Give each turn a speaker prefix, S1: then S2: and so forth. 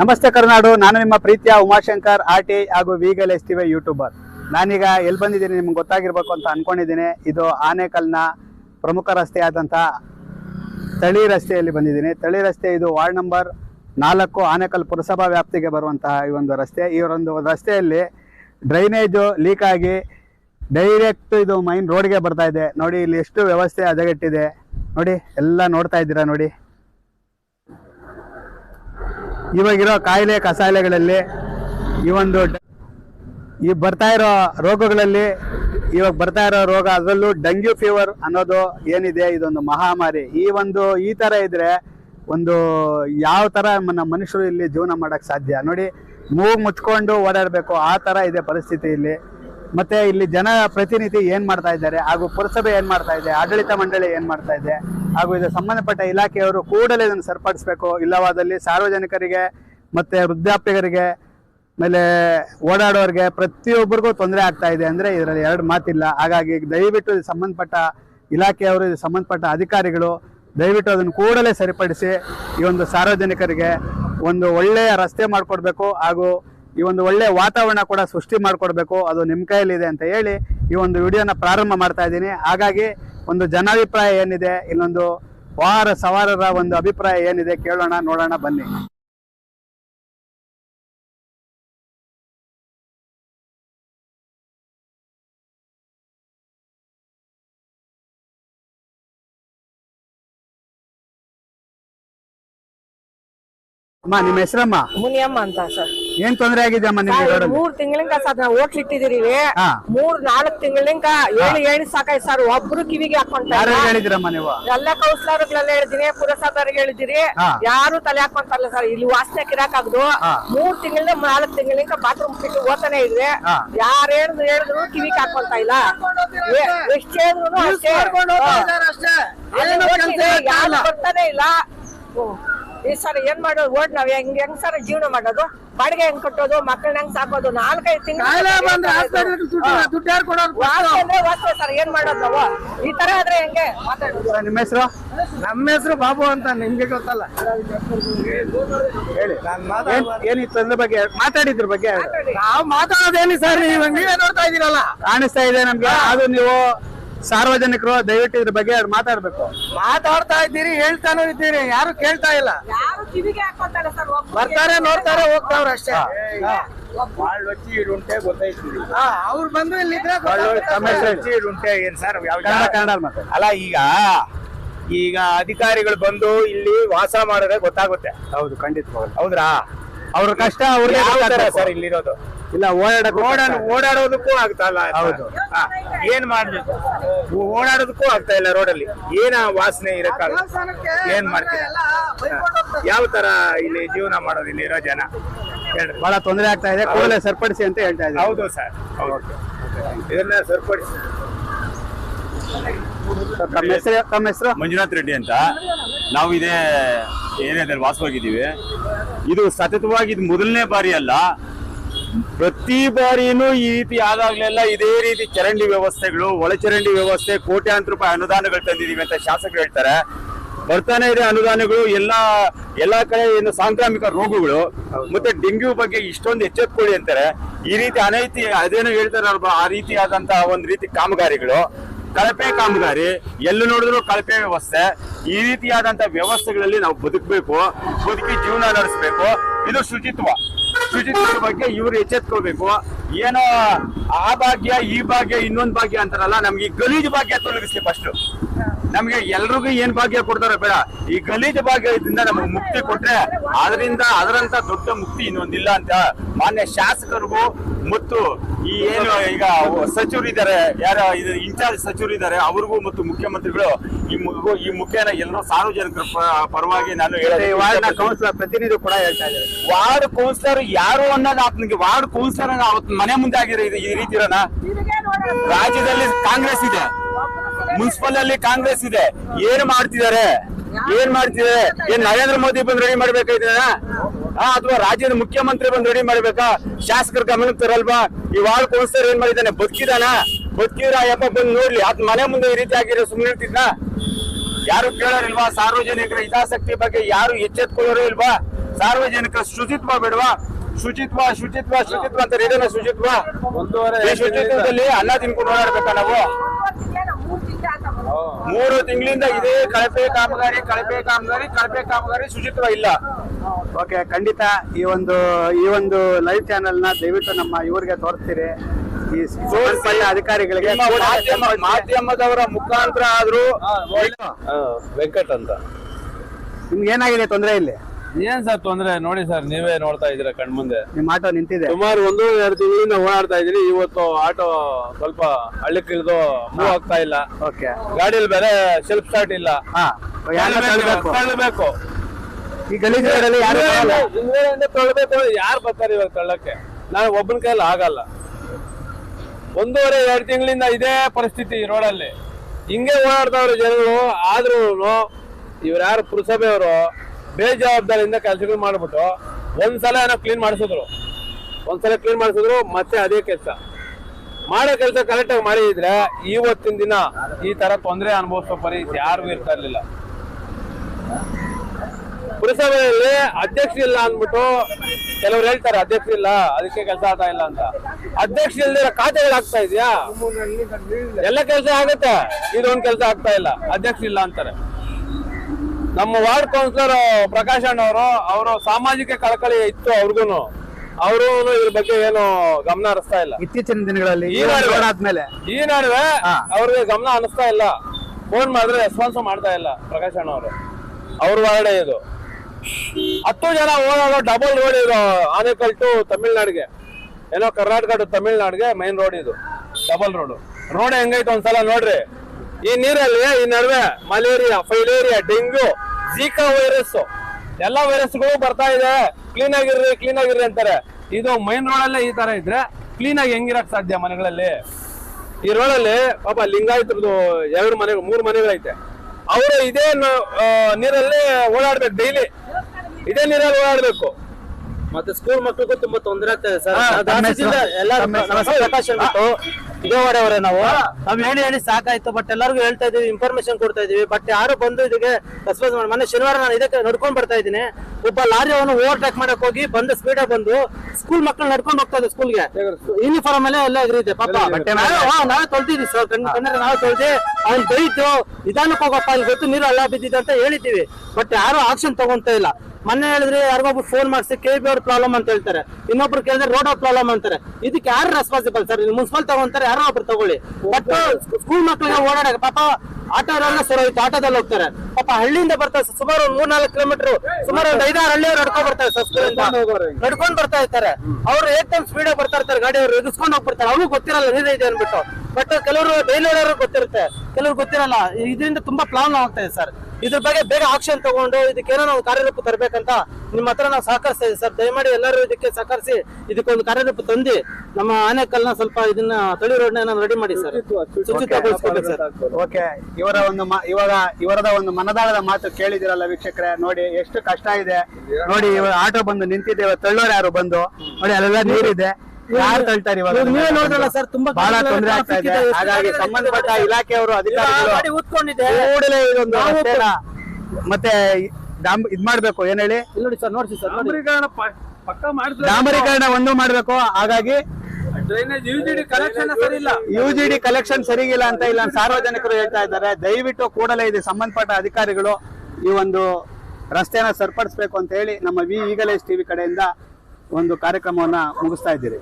S1: ನಮಸ್ತೆ ಕರ್ನಾಡು, ನಾನು ನಿಮ್ಮ ಪ್ರೀತಿಯ ಉಮಾಶಂಕರ್ ಆರ್ ಟಿ ಹಾಗೂ ವೀಗಲ್ ಎಸ್ ಟಿವಿ ಯೂಟ್ಯೂಬರ್. ನಾನೀಗ ಎಲ್ಲಿ ಬಂದಿದ್ದೀನಿ ನಿಮ್ಗೆ ಗೊತ್ತಾಗಿರ್ಬೇಕು ಅಂತ ಅನ್ಕೊಂಡಿದ್ದೀನಿ. ಇದು ಆನೇಕಲ್ನ ಪ್ರಮುಖ ರಸ್ತೆ ಆದಂಥ ತಳಿ ರಸ್ತೆಯಲ್ಲಿ ಬಂದಿದ್ದೀನಿ. ತಳಿ ರಸ್ತೆ ಇದು ವಾರ್ಡ್ ನಂಬರ್ ನಾಲ್ಕು ಆನೇಕಲ್ ಪುರಸಭಾ ವ್ಯಾಪ್ತಿಗೆ ಬರುವಂತಹ ಈ ಒಂದು ರಸ್ತೆ. ಈ ಒಂದು ರಸ್ತೆಯಲ್ಲಿ ಡ್ರೈನೇಜು ಲೀಕ್ ಆಗಿ ಡೈರೆಕ್ಟ್ ಇದು ಮೈನ್ ರೋಡ್ಗೆ ಬರ್ತಾ ಇದೆ. ನೋಡಿ, ಇಲ್ಲಿ ಎಷ್ಟು ವ್ಯವಸ್ಥೆ ಹದಗೆಟ್ಟಿದೆ. ನೋಡಿ, ಎಲ್ಲ ನೋಡ್ತಾ ಇದ್ದೀರಾ ನೋಡಿ. ಇವಾಗಿರೋ ಕಾಯಿಲೆ ಕಸಾಯಿಲೆಗಳಲ್ಲಿ ಈ ಒಂದು ಈ ಬರ್ತಾ ಇರೋ ರೋಗಗಳಲ್ಲಿ ಇವಾಗ ಬರ್ತಾ ಇರೋ ರೋಗ ಅದರಲ್ಲೂ ಡೆಂಗ್ಯೂ ಫೀವರ್ ಅನ್ನೋದು ಏನಿದೆ, ಇದೊಂದು ಮಹಾಮಾರಿ. ಈ ಒಂದು, ಈ ಥರ ಇದ್ರೆ ಒಂದು ಯಾವ ಥರ ನಮ್ಮ ಮನುಷ್ಯರು ಇಲ್ಲಿ ಜೀವನ ಮಾಡೋಕ್ಕೆ ಸಾಧ್ಯ? ನೋಡಿ, ಮೂಗು ಮುಚ್ಕೊಂಡು ಓಡಾಡಬೇಕು, ಆ ಥರ ಇದೆ ಪರಿಸ್ಥಿತಿ ಇಲ್ಲಿ. ಮತ್ತೆ ಇಲ್ಲಿ ಜನ ಪ್ರತಿನಿಧಿ ಏನ್ ಮಾಡ್ತಾ ಇದ್ದಾರೆ, ಹಾಗೂ ಪುರಸಭೆ ಏನ್ ಮಾಡ್ತಾ ಇದೆ, ಆಡಳಿತ ಮಂಡಳಿ ಏನ್ ಮಾಡ್ತಾ ಇದೆ, ಹಾಗೂ ಇದು ಸಂಬಂಧಪಟ್ಟ ಇಲಾಖೆಯವರು ಕೂಡಲೇ ಇದನ್ನು ಸರಿಪಡಿಸಬೇಕು, ಇಲ್ಲವಾದಲ್ಲಿ ಸಾರ್ವಜನಿಕರಿಗೆ ಮತ್ತೆ ವೃದ್ಧಾಪ್ಯರಿಗೆ ಆಮೇಲೆ ಓಡಾಡೋರಿಗೆ ಪ್ರತಿಯೊಬ್ಬರಿಗೂ ತೊಂದರೆ ಆಗ್ತಾ ಇದೆ ಅಂದ್ರೆ ಇದರಲ್ಲಿ ಎರಡು ಮಾತಿಲ್ಲ. ಹಾಗಾಗಿ ದಯವಿಟ್ಟು ಸಂಬಂಧಪಟ್ಟ ಇಲಾಖೆಯವರು, ಇದು ಸಂಬಂಧಪಟ್ಟ ಅಧಿಕಾರಿಗಳು ದಯವಿಟ್ಟು ಅದನ್ನು ಕೂಡಲೇ ಸರಿಪಡಿಸಿ ಈ ಒಂದು ಸಾರ್ವಜನಿಕರಿಗೆ ಒಂದು ಒಳ್ಳೆಯ ರಸ್ತೆ ಮಾಡಿಕೊಡ್ಬೇಕು, ಹಾಗೂ ಈ ಒಂದು ಒಳ್ಳೆ ವಾತಾವರಣ ಕೂಡ ಸೃಷ್ಟಿ ಮಾಡಿಕೊಡ್ಬೇಕು, ಅದು ನಿಮ್ಮ ಕೈಯಲ್ಲಿದೆ ಅಂತ ಹೇಳಿ ಈ ಒಂದು ವಿಡಿಯೋನ ಪ್ರಾರಂಭ ಮಾಡ್ತಾ ಇದ್ದೀನಿ. ಹಾಗಾಗಿ ಒಂದು ಜನಾಭಿಪ್ರಾಯ ಏನಿದೆ ಇಲ್ಲೊಂದು ವಾರ ಸವಾರರ ಒಂದು ಅಭಿಪ್ರಾಯ ಏನಿದೆ ಕೇಳೋಣ, ನೋಡೋಣ, ಬನ್ನಿ. ಅಮ್ಮ, ನಿಮ್ಮ ಹೆಸರಮ್ಮ?
S2: ಮುನಿಯಮ್ಮ ಅಂತ ಸರ್.
S1: ಏನ್ ತೊಂದರೆ ಆಗಿದೆ ಅಮ್ಮ ನಿಮ್ಗೆ ರೋಡಲ್ಲಿ
S2: ಮೂರ್ ತಿಂಗಳಿಂದ ಸರ್ ನಾವು ಹೋಟ್ಲ್
S1: ಹಾ.
S2: ಮೂರ್ ನಾಲ್ಕ್ ತಿಂಗಳಿಂದ ಏಳು ಏಳು ಸಾಕಾಯ್ತು ಸರ್. ಒಬ್ರು ಕಿವಿಗೆ ಹಾಕೊಂತ
S1: ಯಾರು ಹೇಳಿದಿರಮ್ಮ ನೀವು?
S2: ಎಲ್ಲ ಕೌನ್ಸಿಲರ್ಗಳೆಲ್ಲ ಹೇಳಿದಿನಿ ಪುರಸಭೆ ಹೇಳಿದಿರಿ
S1: ಹಾ.
S2: ಯಾರು ತಲೆ ಹಾಕೊಂತಾರಲ್ಲ ಸರ್. ಇಲ್ಲಿ ವಾಸನೆ ಕಿರಾಕಾಗ್ದು
S1: ಹಾ.
S2: ಮೂರ್ ತಿಂಗಳಿಂದ ನಾಲ್ಕ್ ತಿಂಗಳಿಂದ ಬಾತ್ರೂಮ್ ಬಿಟ್ಟು ಓದ್ತಾನೆ ಇದ್ರೆ
S1: ಹಾ.
S2: ಯಾರು ಹೇಳಿದ್ರು ಹೇಳಿದ್ರು ಕಿವಿಗೆ ಹಾಕೊಂತ ಇಲ್ಲ. ಎಷ್ಟೇ ಎಷ್ಟ್ ಹೇಳಿದ್ರು ಅಷ್ಟೇ. ಅಲ್ಲಿ ನೋಡ್ತಿದ್ರೆ ಯಾರು ಬರ್ತಾನೆ ಇಲ್ಲ. ಈ ಸರ್ ಏನ್ ಮಾಡೋದು? ಓಡ್ ನಾವ್ ಹೆಂಗ್ ಹೆಂಗ್ ಸರ್ ಜೀವನ ಮಾಡೋದು? ಬಾಡಿಗೆ ಹೆಂಗ್ ಕಟ್ಟೋದು ಮಕ್ಕಳನ್ನ ಹೆಂಗ್ ಸಾಕೋದು ನಾಲ್ಕೈದು ತಿಂಗಳು ಸರ್ ಏನ್ ಮಾಡೋದು ನಾವು? ಈ ತರ ಆದ್ರೆ ಹೆಂಗೆ ಮಾತಾಡೋದು
S1: ನಿಮ್ಮ ಹೆಸರು?
S3: ನಮ್ಮ ಹೆಸರು ಬಾಬು ಅಂತ ನಿಮ್ಗೆ ಗೊತ್ತಲ್ಲ.
S1: ಹೇಳಿ. ಏನ್ ಏನ್ ಈ ತೊಂದ್ರೆ ಬಗ್ಗೆ ಮಾತಾಡಿದ್ರ ಬಗ್ಗೆ.
S3: ನಾವು ಮಾತಾಡೋದೇನಿ ಸರ್ ನೀವು ನೀವೇ ನೋಡ್ತಾ ಇದೀರಲ್ಲ?
S1: ಕಾಣಿಸ್ತಾ ಇದೆ ನಮ್ಗೆ. ಅದು ನೀವು ಸಾರ್ವಜನಿಕರು ದಯವಿಟ್ಟು ಇದ್ರ ಬಗ್ಗೆ ಮಾತಾಡ್ಬೇಕು.
S3: ಮಾತಾಡ್ತಾ ಇದ್ದೀರಿ ಹೇಳ್ತಾನು ಇದ್ದೀರಿ ಯಾರು ಕೇಳ್ತಾ ಇಲ್ಲ. ಬರ್ತಾರೆ ನೋಡ್ತಾರೆ ಹೋಗ್ತಾವ್ರ ಅಷ್ಟೇ. ಅವ್ರು ಬಂದು ಇಲ್ಲಿ
S4: ಅಲ್ಲ ಈಗ ಈಗ ಅಧಿಕಾರಿಗಳು ಬಂದು ಇಲ್ಲಿ ವಾಸ ಮಾಡಿದ್ರೆ ಗೊತ್ತಾಗುತ್ತೆ.
S1: ಹೌದು ಖಂಡಿತ
S4: ಹೌದ್ರಾ?
S1: ಅವ್ರ ಕಷ್ಟ ಅವ್ರಿಗೆ
S4: ಸರ್ ಇಲ್ಲಿರೋದು?
S1: ಇಲ್ಲ ಓಡಾಡಕ್
S4: ಓಡಾಡ ಓಡಾಡೋದಕ್ಕೂ ಆಗ್ತಾ ಇಲ್ಲ
S1: ಹೌದು.
S4: ಹಾ, ಏನ್ ಮಾಡ್ಬೇಕು? ಓಡಾಡೋದಕ್ಕೂ ಆಗ್ತಾ ಇಲ್ಲ ರೋಡಲ್ಲಿ. ಏನ ವಾಸನೆ ಇರಕ್ಕಾಗ ಏನ್ ಮಾಡ್ತೀರಾ? ಯಾವ ತರ ಇಲ್ಲಿ ಜೀವನ ಮಾಡೋದು ಇಲ್ಲಿ ಇರೋ ಜನ? ಹೇಳ್ರಿ.
S1: ಬಹಳ ತೊಂದರೆ ಆಗ್ತಾ ಇದೆ. ಕೂಡಲೇ ಸರಿಪಡಿಸಿ ಅಂತ ಹೇಳ್ತಾ ಇದ್ದೀವಿ
S4: ಹೌದು ಸರ್. ಹೌದು. ಇದನ್ನ ಸರಿಪಡಿಸಿ.
S1: ತಮ್ಮ ಹೆಸರು ತಮ್ಮ ಹೆಸರು?
S5: ಮಂಜುನಾಥ್ ರೆಡ್ಡಿ ಅಂತ. ನಾವು ಇದೇ ಏರಿಯಾದಲ್ಲಿ ವಾಸವಾಗಿದ್ದೀವಿ. ಇದು ಸತತವಾಗಿ ಇದು ಮೊದಲನೇ ಬಾರಿ ಅಲ್ಲ. ಪ್ರತಿ ಬಾರಿನೂ ಈ ರೀತಿ ಆದಾಗ್ಲೆಲ್ಲ ಇದೇ ರೀತಿ ಚರಂಡಿ ವ್ಯವಸ್ಥೆಗಳು ಒಳಚರಂಡಿ ವ್ಯವಸ್ಥೆ ಕೋಟ್ಯಾಂತರ ರೂಪಾಯಿ ಅನುದಾನಗಳು ತಂದಿದೀವಿ ಅಂತ ಶಾಸಕರು ಹೇಳ್ತಾರೆ. ಬರ್ತಾನೆ ಇದೆ ಅನುದಾನಗಳು ಎಲ್ಲ ಎಲ್ಲಾ ಕಡೆ ಏನು ಸಾಂಕ್ರಾಮಿಕ ರೋಗಗಳು ಮತ್ತೆ ಡೆಂಗ್ಯೂ ಬಗ್ಗೆ ಇಷ್ಟೊಂದು ಎಚ್ಚೆತ್ಕೊಳ್ಳಿ ಅಂತಾರೆ. ಈ ರೀತಿ ಅನೈತಿ ಅದೇನೋ ಹೇಳ್ತಾರೆ ಆ ರೀತಿಯಾದಂತಹ ಒಂದ್ ರೀತಿ ಕಾಮಗಾರಿಗಳು. ಕಳಪೆ ಕಾಮಗಾರಿ ಎಲ್ಲಿ ನೋಡಿದ್ರು ಕಳಪೆ ವ್ಯವಸ್ಥೆ. ಈ ರೀತಿಯಾದಂತಹ ವ್ಯವಸ್ಥೆಗಳಲ್ಲಿ ನಾವು ಬದುಕಬೇಕು ಬದುಕಿ ಜೀವನ ನಡೆಸಬೇಕು. ಇದು ಶುಚಿತ್ವ. ಶುಚಿತ್ವದ ಬಗ್ಗೆ ಇವ್ರು ಎಚ್ಚೆತ್ಕೋಬೇಕು. ಏನೋ ಆ ಭಾಗ್ಯ, ಈ ಭಾಗ್ಯ, ಇನ್ನೊಂದ್ ಭಾಗ್ಯ ಅಂತಾರಲ್ಲ, ನಮ್ಗೆ ಈ ಗಲೀಜ್ ಭಾಗ್ಯ ತೊಲಗಿಸ್ಲಿ ಫಸ್ಟ್ ನಮ್ಗೆ ಎಲ್ರಿಗೂ ಏನ್ ಭಾಗ್ಯ ಕೊಡ್ತಾರ ಬೇಡ. ಈ ಗಲೀಜು ಭಾಗ್ಯದಿಂದ ನಮಗೆ ಮುಕ್ತಿ ಕೊಟ್ರೆ ಅದರಿಂದ ಅದರಂತ ದೊಡ್ಡ ಮುಕ್ತಿ ಇನ್ನೊಂದಿಲ್ಲ ಅಂತ ಮಾನ್ಯ ಶಾಸಕರಿಗೂ ಮತ್ತು ಈ ಏನು ಈಗ ಸಚಿವರು ಇದ್ದಾರೆ ಯಾರ ಇದು ಇನ್ಚಾರ್ಜ್ ಸಚಿವರು ಇದ್ದಾರೆ ಅವ್ರಿಗೂ ಮತ್ತು ಮುಖ್ಯಮಂತ್ರಿಗಳು ಈ ಮಗು ಈ ಮುಖ್ಯನ ಎಲ್ಲರೂ ಸಾರ್ವಜನಿಕರ ಪರವಾಗಿ ನಾನು ವಾರ್ಡ್
S1: ಕೌನ್ಸಿಲರ್ ಪ್ರತಿನಿಧಿ ಕೂಡ ಹೇಳ್ತಾ ಇದ್ದಾರೆ.
S5: ವಾರ್ಡ್ ಕೌನ್ಸಿಲರ್ ಯಾರು ಅನ್ನೋದು ಆತನಿಗೆ ವಾರ್ಡ್ ಕೌನ್ಸಿಲರ್ ಅವತ್ತು ಮನೆ ಮುಂದೆ ಆಗಿರೋ ಇದು- ಈ ರೀತಿ ಇರೋಣ. ರಾಜ್ಯದಲ್ಲಿ ಕಾಂಗ್ರೆಸ್ ಇದೆ. ಮುನ್ಸಿಪಲ್ ಅಲ್ಲಿ ಕಾಂಗ್ರೆಸ್ ಇದೆ. ಏನ್ ಮಾಡ್ತಿದ್ದಾರೆ? ಏನ್ ಮಾಡ್ತಿದ್ದಾರೆ? ಏನ್ ನರೇಂದ್ರ ಮೋದಿ ಬಂದ್ರೆ ರೆಡಿ ಮಾಡ್ಬೇಕಾಯ್ತದ ಅಥವಾ ರಾಜ್ಯದ ಮುಖ್ಯಮಂತ್ರಿ ಬಂದು ರೆಡಿ ಮಾಡ್ಬೇಕಾ? ಶಾಸಕರ ಗಮನಕ್ಕೆ ತರಲ್ವಾ? ಈ ವಾರ್ಡ್ ಕೌನ್ಸಿಲರ್ ಏನ್ ಮಾಡಿದಾನೆ ಬದುಕಿದಾನ? ಬದುಕಿದ್ರ ಯಪ್ಪ ಬಂದು ನೋಡ್ಲಿ ಅದ್ ಮನೆ ಮುಂದೆ ಈ ರೀತಿ ಆಗಿರೋ ಸುಮ್ಮನೆ ಇರ್ತಿದ್ನ? ಯಾರು ಕೇಳೋರಿಲ್ವಾ? ಸಾರ್ವಜನಿಕರ ಹಿತಾಸಕ್ತಿ ಬಗ್ಗೆ ಯಾರು ಎಚ್ಚೆತ್ಕೊಳ್ಳೋರು ಇಲ್ವಾ? ಸಾರ್ವಜನಿಕರ ಶುಚಿತ್ವ ಬಿಡ್ವಾ? ಶುಚಿತ್ವ ಶುಚಿತ್ವ ಶುಚಿತ್ವ ಅಂತ ಇದೇನ ಶುಚಿತ್ವ? ಈ ಶುಚಿತ್ವದಲ್ಲಿ ಅನ್ನ ತಿನ್ಕೊಂಡು ಓಡಾಡ್ಬೇಕಾ ನಾವು? ಮೂರು ತಿಂಗಳಿಂದ ಇದೇ ಕಳಪೆ ಕಾಮಗಾರಿ ಕಳಪೆ ಕಾಮಗಾರಿ ಕಳಪೆ ಕಾಮಗಾರಿ ಶುಚಿತ್ವ ಇಲ್ಲ
S1: ಓಕೆ ಖಂಡಿತ ಈ ಒಂದು ಈ ಒಂದು ಲೈವ್ ಚಾನೆಲ್ನ ದಯವಿಟ್ಟು ನಮ್ಮ ಇವರಿಗೆ ತೋರಿಸ್ತೀರಿ. ಈ ಸಂಬಂಧಪಟ್ಟ ಅಧಿಕಾರಿಗಳಿಗೆ
S5: ಮಾಧ್ಯಮ ಮಾಧ್ಯಮದವರ ಮುಖಾಂತರ ಆದ್ರೂ
S3: ವೆಂಕಟ್ ಅಂತ.
S1: ನಿಮ್ಗೆ ಏನಾಗಿದೆ ತೊಂದರೆ ಇಲ್ಲಿ?
S3: ಏನ್ ಸರ್ ತೊಂದ್ರೆ? ನೋಡಿ ಸರ್ ನೀವೇ ನೋಡ್ತಾ ಇದೀರ ಕಣ್ ಮುಂದೆ.
S1: ನಿಮ್ಮ ಆಟೋ ನಿಂತಿದೆ.
S3: ಸುಮಾರು ಒಂದು ಎರಡು ತಿಂಗಳಿಂದ ಓಡಾಡ್ತಾ ಇದೀನಿ ಇವತ್ತು ಆಟೋ ಸ್ವಲ್ಪ ಹಳ್ಳಕ್ಕಿಳಿದು ಮೂವ್ ಆಗ್ತಾ ಇಲ್ಲ.
S1: ಓಕೆ.
S3: ಗಾಡಿಯಲ್ಲಿ ಬೇರೆ ಸೆಲ್ಫ್ ಸ್ಟಾರ್ಟ್ ಇಲ್ಲ.
S1: ಹಾ. ಯಾರನ್ನ ತಳ್ಬೇಕು
S3: ತಳ್ಳಬೇಕು
S1: ಈ ಗಲೀಜು ರೋಡಲ್ಲಿ ಯಾರು ಬರಲ್ಲ.
S3: ಹಿಂದ್ಗಡೆಯಿಂದ ತಳ್ಳಬೇಕು ಯಾರು ಬರ್ತಾರೆ ಇವಾಗ ತಳ್ಳಕ್ಕೆ? ನಾನು ಒಬ್ಬನ ಕೈಯಲ್ಲಿ ಆಗಲ್ಲ. ಒಂದೂವರೆ ಎರಡು ತಿಂಗಳಿಂದ ಇದೇ ಪರಿಸ್ಥಿತಿ ರೋಡಲ್ಲಿ. ಹಿಂಗೆ ಓಡಾಡ್ತಾವ್ರೆ ಜನಗಳು ಆದ್ರೂ ಇವ್ರ ಯಾರು ಪುರಸಭೆಯವರು ಬೇಜವಾಬ್ದಾರಿಯಿಂದ ಕೆಲಸಗಳು ಮಾಡ್ಬಿಟ್ಟು ಒಂದ್ಸಲ ಏನೋ ಕ್ಲೀನ್ ಮಾಡಿಸಿದ್ರು. ಒಂದ್ಸಲ ಕ್ಲೀನ್ ಮಾಡಿಸಿದ್ರು, ಮತ್ತೆ ಅದೇ ಕೆಲಸ. ಮಾಡೋ ಕೆಲಸ ಕರೆಕ್ಟಾಗಿ ಮಾಡಿದ್ರೆ ಇವತ್ತಿನ ದಿನ ಈ ತರ ತೊಂದರೆ ಅನುಭವಿಸೋ ಪರಿಸ್ಥಿತಿ ಯಾರು ಇರ್ತಾ ಇರ್ಲಿಲ್ಲ. ಪುರಸಭೆಯಲ್ಲಿ ಅಧ್ಯಕ್ಷ ಇಲ್ಲ ಅಂದ್ಬಿಟ್ಟು ಕೆಲವ್ರು ಹೇಳ್ತಾರೆ ಅಧ್ಯಕ್ಷ ಇಲ್ಲ, ಅದಕ್ಕೆ ಕೆಲಸ ಆಗ್ತಾ ಇಲ್ಲ ಅಂತ. ಅಧ್ಯಕ್ಷ ಇಲ್ದಿರೋ ಖಾತೆಗಳು ಆಗ್ತಾ ಇದೆಯಾ? ಎಲ್ಲ ಕೆಲಸ ಆಗುತ್ತೆ, ಇದೊಂದು ಕೆಲಸ ಆಗ್ತಾ ಇಲ್ಲ ಅಧ್ಯಕ್ಷ ಇಲ್ಲ ಅಂತಾರೆ. ನಮ್ಮ ವಾರ್ಡ್ ಕೌನ್ಸಿಲರ್ ಪ್ರಕಾಶ್ ಅಣ್ಣ ಅವರು ಸಾಮಾಜಿಕ ಕಳಕಳಿ ಇತ್ತು ಅವ್ರಿಗೂ ಅವರು ಇದ್ರ ಬಗ್ಗೆ ಏನು ಗಮನ ಹರಿಸ್ತಾ ಇಲ್ಲ.
S1: ಇತ್ತೀಚಿನ ದಿನಗಳಲ್ಲಿ
S3: ಈ ನಡುವೆ-
S1: ಆದ್ಮೇಲೆ.
S3: ಈ ನಡುವೆ. ಅವ್ರಿಗೆ ಗಮನ ಅನಿಸ್ತಾ ಇಲ್ಲ. ಫೋನ್ ಮಾಡಿದ್ರೆ ರೆಸ್ಪಾನ್ಸ್ ಮಾಡ್ತಾ ಇಲ್ಲ ಪ್ರಕಾಶ್ ಅಣ್ಣ ಅವರು. ಅವ್ರ ವಾರ್ಡೆ ಇದು. ಹತ್ತು ಜನ ಓಡಾಡೋ ಡಬಲ್ ರೋಡ್ ಇದು ಆನೇಕಲ್ ಟು ತಮಿಳ್ನಾಡಿಗೆ. ಏನೋ ಕರ್ನಾಟಕ ಟು ತಮಿಳ್ನಾಡಿಗೆ ಮೈನ್ ರೋಡ್ ಇದು. ಡಬಲ್ ರೋಡ್ ರೋಡ್ ಹೆಂಗೈತೆ ಒಂದ್ಸಲ ನೋಡ್ರಿ. ಈ ನೀರಲ್ಲಿ ಈ ನಡುವೆ malaria filaria dengue zika virus ಎಲ್ಲಾ ವೈರಸ್ಗಳು ಬರ್ತಾ ಇದೆ. ಕ್ಲೀನ್ ಆಗಿರ್ರಿ ಕ್ಲೀನ್ ಆಗಿರ್ರಿ ಅಂತಾರೆ. ಇದು ಮೈನ್ ರೋಡಲ್ಲೇ ಈ ತರ ಇದ್ರೆ ಕ್ಲೀನ್ ಆಗಿ ಹೆಂಗಿರಕ್ ಸಾಧ್ಯ ಮನೆಗಳಲ್ಲಿ? ಈ ರೋಡಲ್ಲಿ ಪಾಪ ಲಿಂಗಾಯತ್ರದ್ದು ಎರಡು ಮನೆ ಮೂರು ಮನೆಗಳೈತೆ. ಅವರು ಇದೇ ನೀರಲ್ಲಿ ಓಡಾಡ್ಬೇಕು ಡೈಲಿ ಇದೇ ನೀರಲ್ಲಿ ಓಡಾಡ್ಬೇಕು.
S6: ಮತ್ತೆ ಸ್ಕೂಲ್ ಮಕ್ಕಳಿಗೂ ತುಂಬಾ ತೊಂದರೆ ಆಗ್ತದೆ ಸರ್? ಪ್ರಕಾಶ್ ಅಂದ್ಬಿಟ್ಟು ನಾವು? ನಾವ್ ಹೇಳಿ ಹೇಳಿ ಸಾಕಾಯ್ತು ಬಟ್ ಎಲ್ಲರಿಗೂ ಹೇಳ್ತಾ ಇದೀವಿ ಇನ್ಫಾರ್ಮೇಶನ್ ಕೊಡ್ತಾ ಇದೀವಿ ಬಟ್ ಯಾರು ಬಂದು ಇದಕ್ಕೆ ರೆಸ್ಪಾನ್ಸ್ ಮಾಡಿ ಮೊನ್ನೆ ಶನಿವಾರ ನಾನು ಇದಕ್ಕೆ ನಡ್ಕೊಂಡ್ ಬರ್ತಾ ಇದ್ದೀನಿ. ಒಬ್ಬ ಲಾರಿ ಅವನು ಓವರ್ಟೇಕ್ ಮಾಡಕ್ ಹೋಗಿ ಬಂದ ಸ್ಪೀಡ್ ಬಂದು ಸ್ಕೂಲ್ ಮಕ್ಕಳು ನಡ್ಕೊಂಡು ಹೋಗ್ತಾ ಇದೆ ಸ್ಕೂಲ್ಗೆ ಯೂನಿಫಾರ್ಮ್ ಎಲ್ಲ ಎಲ್ಲ ಇದೆ ಪಾಪ.
S1: ಬಟ್ಟೆ
S6: ನಾವೇ ತೊಳ್ದಿದ್ವಿ ಸರ್ ಕಣ್ಣು ನಾವೇ ತೊಳ್ದಿ ಅವ್ನು ಬೈತು ನಿಧಾನಕ್ಕೆ ಹೋಗಪ್ಪ ಅಲ್ಲಿ ಗೊತ್ತು ನೀರು ಅಲ್ಲ ಬಿದ್ದಿದೆ ಅಂತ ಹೇಳಿದ್ದೀವಿ. ಬಟ್ ಯಾರು ಆಕ್ಷನ್ ತಗೊಂತ ಇಲ್ಲ. ಮೊನ್ನೆ ಹೇಳಿದ್ರೆ ಯಾರಿಗೊಬ್ರು ಫೋನ್ ಮಾಡಿಸಿ ಕೆ ಬಿ ಅವ್ರ ಪ್ರಾಬ್ಲಮ್ ಅಂತ ಹೇಳ್ತಾರೆ. ಇನ್ನೊಬ್ರು ಕೇಳಿದ್ರೆ ರೋಡ್ ಪ್ರಾಬ್ಲಮ್ ಅಂತಾರೆ. ಇದಕ್ಕೆ ಯಾರು ರೆಸ್ಪಾನ್ಸಿಬಲ್ ಸರ್ ಮುನ್ಸಿಪಲ್ ತಗೊಂತಾರೆ, ಯಾರೋ ಒಬ್ರು ತಗೊಳ್ಳಿ. ಬಟ್ ಸ್ಕೂಲ್ ಮಕ್ಕಳಿಗೆ ಓಡಾಡಕ್ಕೆ ಪಾಪ ಆಟೋ ಎಲ್ಲ ಸರೋಯ್ತು ಆಟೋದಲ್ಲಿ ಹೋಗ್ತಾರೆ. ಪಾಪ ಹಳ್ಳಿಯಿಂದ ಬರ್ತಾರೆ. ಸುಮಾರು ಒಂದ್ ಮೂರ್ನಾಲ್ಕು ಕಿಲೋಮೀಟರ್ ಸುಮಾರು ಒಂದ್ ಐದಾರು ಹಳ್ಳಿಯವ್ರು ನಡ್ಕೊಂಡ್ ಬರ್ತಾರೆ ಸರ್ ನಡ್ಕೊಂಡ್ ಬರ್ತಾ ಇರ್ತಾರೆ. ಅವ್ರು ಏಕ್ ಟೈಮ್ ಸ್ಪೀಡ್ ಬರ್ತಾ ಇರ್ತಾರೆ, ಗಾಡಿ ಅವ್ರು ಎದುಸ್ಕೊಂಡು ಹೋಗ್ಬಿಡ್ತಾರೆ. ಅವ್ರಿಗೂ ಗೊತ್ತಿರಲ್ಲ ನೀರು ಇದೆ ಅನ್ಬಿಟ್ಟು ಬಟ್ ಕೆಲವರು ಡೈಲಿ ಗೊತ್ತಿರುತ್ತೆ. ಕೆಲವ್ರು ಗೊತ್ತಿರಲ್ಲ, ಇದರಿಂದ ತುಂಬಾ ಪ್ಲಾನ್ ಆಗ್ತಾ ಇದೆ ಸರ್ ಇದ್ರ ಬಗ್ಗೆ ಬೇಗ ಆಕ್ಷನ್ ತಗೊಂಡು ಇದಕ್ಕೇನೋ ನಾವು ಕಾರ್ಯರೂಪ ತರಬೇಕಂತ ನಿಮ್ಮ ಹತ್ರ ನಾವು ಸಹಕರಿಸ್ತಾ ಇದ್ದೀವಿ. ಸರ್ ದಯಮಾಡಿ ಎಲ್ಲರೂ ಇದಕ್ಕೆ ಸಹಕರಿಸಿ ಇದಕ್ಕೊಂದು ಕಾರ್ಯರೂಪ ತಂದು ನಮ್ಮ ಆನೆಕಲ್ನ ಸ್ವಲ್ಪ ಇದನ್ನ ತಳಿ ರೋಡ್ನ ರೆಡಿ ಮಾಡಿ ಸರ್.
S1: ಓಕೆ ಇವರ ಒಂದು ಇವಾಗ ಇವರದ ಒಂದು ಮನದಾಳದ ಮಾತು ಕೇಳಿದಿರಲ್ಲ ವೀಕ್ಷಕರೇ. ನೋಡಿ ಎಷ್ಟು ಕಷ್ಟ ಇದೆ. ನೋಡಿ ಇವಾಗ ಆಟೋ ಬಂದು ನಿಂತಿದೆ. ತಳ್ಳೋರು ಯಾರು ಬಂದು? ನೋಡಿ ಅಲ್ಲೆಲ್ಲ ನೀರಿದೆ. ಯಾರು ತಳ್ತಾರೆ ಇವಾಗ
S6: ಇವಾಗ ನೀವೇ ನೋಡಿದ್ರಲ್ಲ ಸರ್, ತುಂಬಾ
S1: ಬಹಳ
S6: ಗಾಡಿಗಳು
S1: ತೊಂದರೆ ಆಗ್ತಾ ಇದೆ
S6: ಇದೆ,
S1: ಹಾಗಾಗಿ ಸಂಬಂಧಪಟ್ಟ. ಇಲಾಖೆಯವರು ಅಧಿಕಾರಿಗಳು ಕೂಡಲೇ ಇದೊಂದು
S6: ನಾವು
S1: ರಸ್ತೆನ ಮತ್ತೆ ಡಾಮ್ ಇದ್ ಮಾಡ್ಬೇಕು ಏನ್ ಹೇಳಿ?
S6: ಇಲ್ಲಿ ನೋಡಿ ಸರ್ ನೋಡಿ ಸರ್ ನೋಡಿ.
S3: ಪಕ್ಕ ಮಾಡಿದ್ರೆ
S1: ಡಾಂಬರೀಕರಣ ಒಂದು ಮಾಡ್ಬೇಕು ಹಾಗಾಗಿ
S3: ಡ್ರೈನೇಜ್ ಯುಜಿಡಿ ಕಲೆಕ್ಷನ್ ಸರಿ ಇಲ್ಲ
S1: ಯು ಜಿ ಡಿ ಕಲೆಕ್ಷನ್ ಸರಿಗಿಲ್ಲ ಅಂತ ಇಲ್ಲ ಸಾರ್ವಜನಿಕರು ಹೇಳ್ತಾ ಇದ್ದಾರೆ. ದಯವಿಟ್ಟು ಕೂಡಲೇ ಇದೆ ಸಂಬಂಧಪಟ್ಟ ಅಧಿಕಾರಿಗಳು ಈ ಒಂದು ರಸ್ತೆನ ಸರಿಪಡಿಸ್ಬೇಕು ಅಂತ ಹೇಳಿ ನಮ್ಮ ವಿ ಈಗಲೇ ಟಿವಿ ಕಡೆಯಿಂದ ಒಂದು ಕಾರ್ಯಕ್ರಮವನ್ನ ಮುಗಿಸ್ತಾ ಇದ್ದೀರಿ.